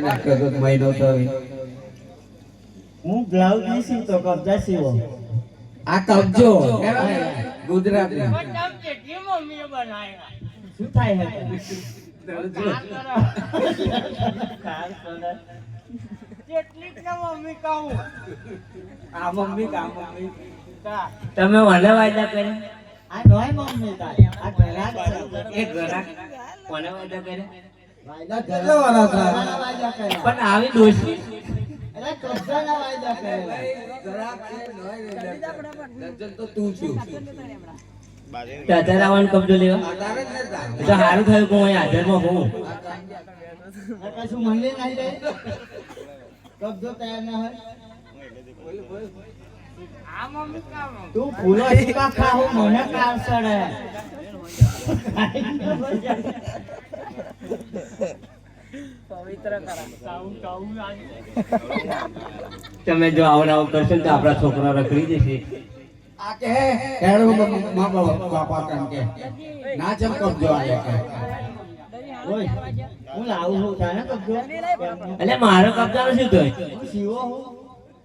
મહિનો હું બ્લાઉઝ નહીં સીવતો કબજા સીવો. આ કબજો. ગુજરાતી બદામ કેટલી મમ્મીએ બનાવ્યા. શું થાય હે કાલ સોના. કેટલીક ને મમ્મી કહું. આ મમ્મી કા મમ્મી? કા. તમે વાલા વાયદા કરે આ નોય મમ્મી તારી આ છે. એ ઘણા. કોને વાયદા કર્યા? પણ આવી દોસ્તી અરે કબજાના વાયદા કરેલા. દર્જન તો તું છું તો અત્યારે આવવાનો કબજો લેવા? તો સારું થયું કે હું અહીં હાજરમાં હોઉં. કશું મંદિર નહીં રે કબજો તૈયાર ના હોય? તું ફૂલો મને કાર સડે કહું કહું આજે તમે જો આવું આવું કરશો તો આપણા છોકરા રખડી જશે આ કે હેડો મા બાપા કામ કે ના ચમ કબજો આલે કે ઓય હું લાવું છું તારે કબજો એટલે મારો કબજાનો શું હું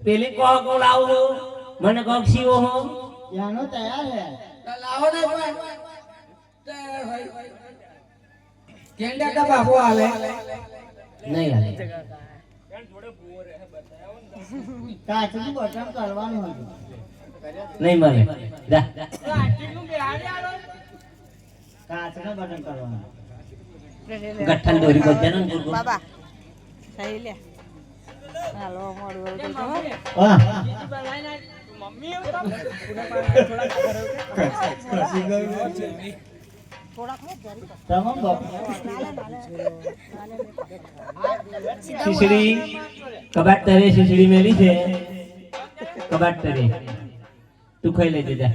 પેલી કો કો લાવું છું? મને કોક સીવો હું? ત્યાંનો તૈયાર હે લાવો ને કેન્ડા કા બાપુ આલે નહીં હાલે કાચનું બટન કરવાનું હતું નહીં મળે. જા. આટલું બિહારી આલો કાચનું બટન કરવાનું. ગઠ્ઠાની દોરી બધે ને બાબા સહી લે. હાલો મોડું વળું એ મમ્મી. વાહ. શીશડી કબાટ તરે શીશડી મેલી છે. કબાટ તરે. તું ખાઈ લેજે જા.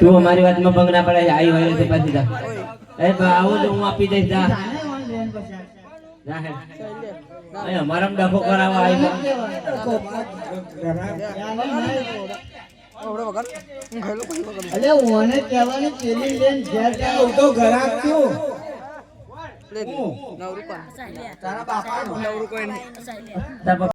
તો અમારી વાતમાં ભંગ ના પડે આવી હોય પાછી જા. આવું તો હું આપી દઈશ, જા. અમારામાં ડખો કરાવવા આવી ઓવડો વગર હું ઘેલું કોઈ વગર અલે ઓને કહેવાની પેલી લેન ઘેર જાઓ. હું તો ઘરાક છું લે નવરું કોણ તારા બાપા નવરું કોઈ નહીં તાર